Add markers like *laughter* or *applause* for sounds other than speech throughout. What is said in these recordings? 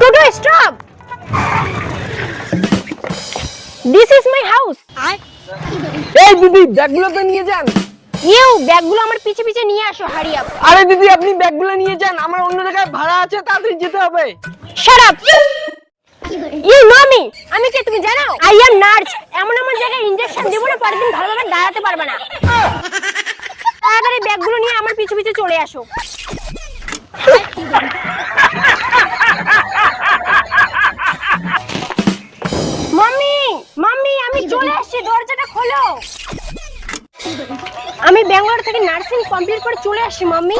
Toto stop this is my house এই দিদি ব্যাগগুলো তো নিয়ে যান। ইউ ব্যাগগুলো আমার পিছে পিছে নিয়ে আসো হারি আপ আরে দিদি আপনি ব্যাগগুলো নিয়ে যান আমার অন্য জায়গায় ভাড়া আছে তাড়াতাড়ি যেতে হবে। Shut up you know me আমি কে তুমি জানো? আই এম নার্স এমন এমন জায়গায় ইনজেকশন দেবো না পরের দিন ভালোভাবে দাঁড়াতে পারবে না। *laughs* তাড়াতাড়ি ব্যাগগুলো নিয়ে আমার পিছু পিছু চলে আসো। আমি ব্যাঙ্গালোর থেকে নার্সিং কমপ্লিট করে চলে আসছি মাম্মি।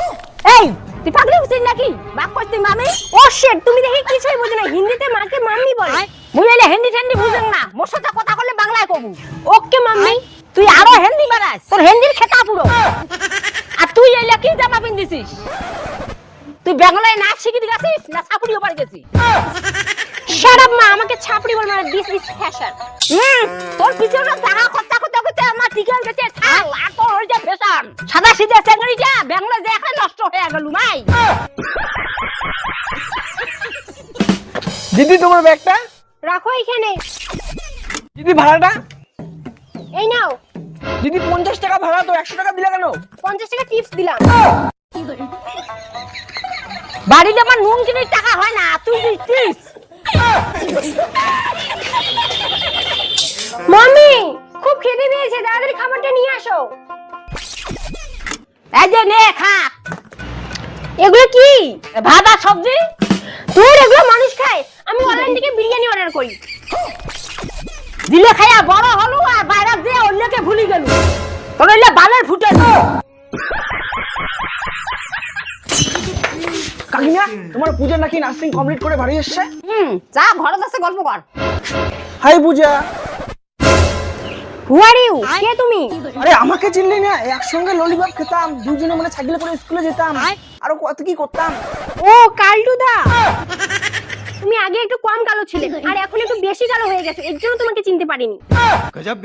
এই তুই পাগলি হচ্ছিস নাকি? বাক করছিস মামি ও শিট তুমি দেখি কিছুই বুঝো না। হিন্দিতে মাকে মাম্মি বলে। বুঝলে হিন্দি ঠেন্দি বুঝেন না। মোর সাথে কথা বললে বাংলায় কবু। Okay mummy. তুই আরও হিন্দি বাড়াস তোর হিন্দির খেতা পুরো। আর তুই এলে কি জামা পিন্দিছিস তুই বাংলায় নাচ শিখে গেছিস না ছাপুড়িও পারে গেছিস? শাট মা আমাকে ছাপড়ি বল মানে দিস ইজ ফ্যাশন হুম তোর পিছনে টাকা খরচা করতে করতে আমার টিকে গেছে। ছাল ফ্যাশন সাদা সিধে যা বাংলা যে এখন নষ্ট হয়ে গেল মাই। দিদি তোমার ব্যাগটা? রাখো এখানে। দিদি ভাড়াটা? এই নাও। দিদি পঞ্চাশ টাকা ভাড়া তো একশো টাকা দিলে কেন? পঞ্চাশ টাকা টিপস দিলাম। বাড়িতে আমার নুন কিনে টাকা হয় না তুই দিচ্ছিস *laughs* মাম্মি খুব খেতে পেয়েছে তাড়াতাড়ি খাবারটা নিয়ে আসো। এই যে নে খা। এগুলো কি? ভাত আর সবজি? তোর এগুলো মানুষ খায়। আমি অনলাইন থেকে বিরিয়ানি অর্ডার করি। দিলে খাইয়া বড় হলো আর বাইরে যে অন্যকে ভুলি গেল। তোর হইলে বালের ফুটে। কাকিমা তোমার পূজা নাকি নার্সিং কমপ্লিট করে বাড়ি এসছে? হুম যা ঘরে বসে গল্প কর। হাই পূজা। তুমি? আমাকে চিনলি একসঙ্গে ললিপপ খেতাম দুজনে মানে করে স্কুলে যেতাম। আরও কত কি করতাম? ও কালটু দা তুমি আগে একটু কম কালো ছিলে আর এখন একটু বেশি কালো হয়ে গেছে এর জন্য তোমাকে চিনতে পারিনি। গজব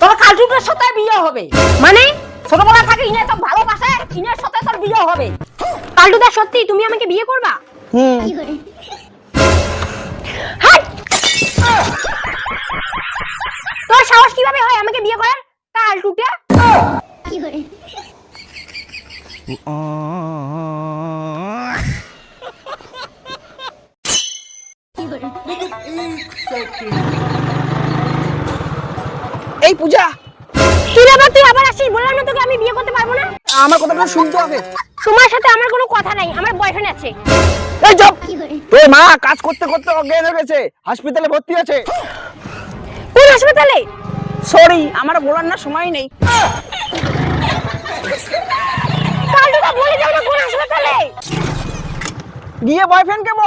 তোর কালটুটার সাথে বিয়ে হবে। মানে? ছোটবেলা থাকে ইনে সব ভালোবাসে ইনের সাথে তোর বিয়ে হবে। কালটুদা সত্যি তুমি আমাকে বিয়ে করবা? হুম। এই পূজা। তুই আবার তুই আবার আসিস? বললাম না তোকে আমি বিয়ে করতে পারব না? আমার কথাটা শুনতে হবে। তোমার সাথে আমার কোনো কথা নাই আমার বয়ফ্রেন্ড আছে। এই চুপ! তোর মা কাজ করতে করতে অজ্ঞান হয়ে গেছে হাসপাতালে ভর্তি আছে। কোন হাসপাতালে? সরি আমার বলার না সময় নেই। বয়ফ্রেন্ডকে বল